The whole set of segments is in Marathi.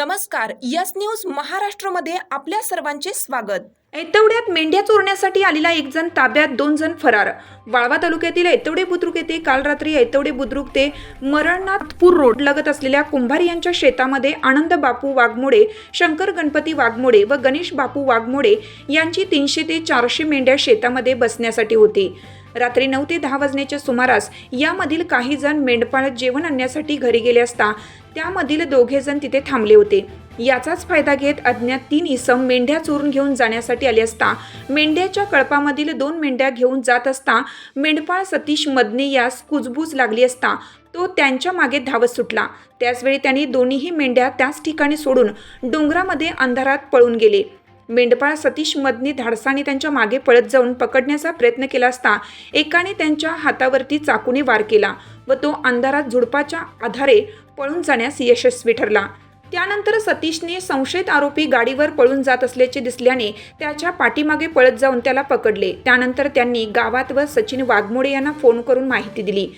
नमस्कार यस न्यूज महाराष्ट्रमध्ये आपल्या सर्वांचे स्वागत. ऐतवड्यात मेंढ्या चोरण्यासाठी आलेला एक जण ताब्यात दोन जण फरार. वाळवा तालुक्यातील ऐतवडे बुद्रुक येथे काल रात्री ऐतवडे बुद्रुक ते मरणनाथपूर रोड लगत असलेल्या कुंभार यांच्या शेतामध्ये आनंद बापू वाघमोडे शंकर गणपती वाघमोडे व गणेश बापू वाघमोडे यांची तीनशे ते चारशे मेंढ्या शेतामध्ये बसण्यासाठी होती. रात्री नऊ ते दहा वाजण्याच्या सुमारास यामधील काही जण मेंढपाळ जेवण आणण्यासाठी घरी गेले असता त्यामधील दोघे जण तिथे थांबले होते. याचाच फायदा घेत अज्ञात तीन इसम मेंढ्या चोरून घेऊन जाण्यासाठी आले असता मेंढ्याच्या कळपामधील दोन मेंढ्या घेऊन जात असता मेंढपाळ सतीश मदने यास कुजबूज लागली असता तो त्यांच्या मागे धावत सुटला. त्याचवेळी त्यांनी दोन्हीही मेंढ्या त्याच ठिकाणी सोडून डोंगरामध्ये अंधारात पळून गेले. मेंढपाळ सतीश मदनी धाडसाने त्यांच्या मागे पळत जाऊन पकडण्याचा प्रयत्न केला असता एकाने त्यांच्या हातावरती चाकूने वार केला व तो अंधारात झुडपाच्या आधारे पळून जाण्यास यशस्वी ठरला. त्यानंतर सतीशने संशयित आरोपी गाडीवर पळून जात असल्याचे दिसल्याने त्याच्या पाठीमागे पळत जाऊन त्याला पकडले. त्यानंतर त्यांनी गावात व सचिन वाघमोडे यांना फोन करून माहिती दिली.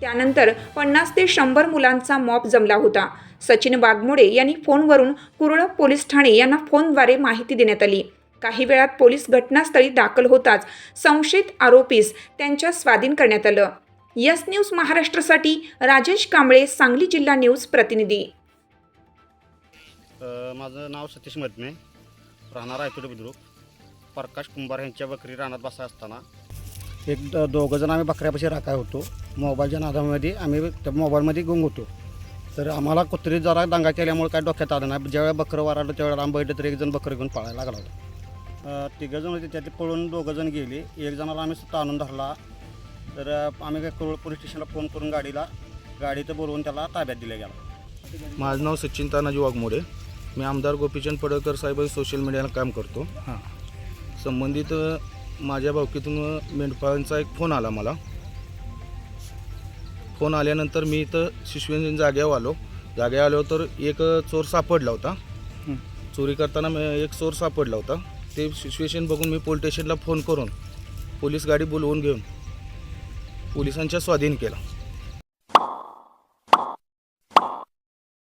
त्यानंतर पन्नास ते शंभर मुलांचा मॉप जमला होता. सचिन वाघमोडे यांनी फोनवरून कुरळप पोलीस ठाणे यांना फोनद्वारे माहिती देण्यात आली. काही वेळात पोलीस घटनास्थळी दाखल होताच संशयित आरोपीस त्यांच्या स्वाधीन करण्यात आलं. यस न्यूज महाराष्ट्रासाठी राजेश कांबळे सांगली जिल्हा न्यूज प्रतिनिधी. माझं नाव सतीश मदमे राहणार आहे बुद्रुक. प्रकाश कुंभार यांच्या बकरी रानात बसा असताना एक द- दोघं जण आम्ही बकऱ्यापाशी राखाय होतो. मोबाईलच्या नादामध्ये आम्ही त्या मोबाईलमध्ये गुंग होतो. तर आम्हाला कुत्री जरा दंगा केल्यामुळे काय डोक्यात आलं नाही. ज्यावेळेला बकरं वराडलं त्यावेळेला आम्ही बैठलं तर एक जण बकरं घेऊन पळायला लागला होता. अ, तिघं जण होते त्यात पळून दोघं जण गेले. एक जणाला आम्ही स्वतः आणून धरला. तर आम्ही काय करोड पोलीस स्टेशनला फोन करून गाडीला गाडीत बोलवून त्याला ताब्यात दिलं गेला माझं नाव सचिन तानाजी वाघमोडे. मी आमदार गोपीचंद पडळकर साहेब सोशल मीडियाला काम करतो. हां. संबंधित माझ्या भावकीतून अ, मेंढपाळांचा एक फोन आला मला. फोन आल्यानंतर मी इथं शिशवी जाग्यावर आलो. जाग्यावर आलो तर एक चोर सापडला होता. चोरी करताना मे- एक चोर सापडला होता. ते सिच्युएशन बघून मी पोलीस स्टेशनला फोन करून पोलीस गाडी बोलवून घेऊन पोलिसांच्या स्वाधीन केला.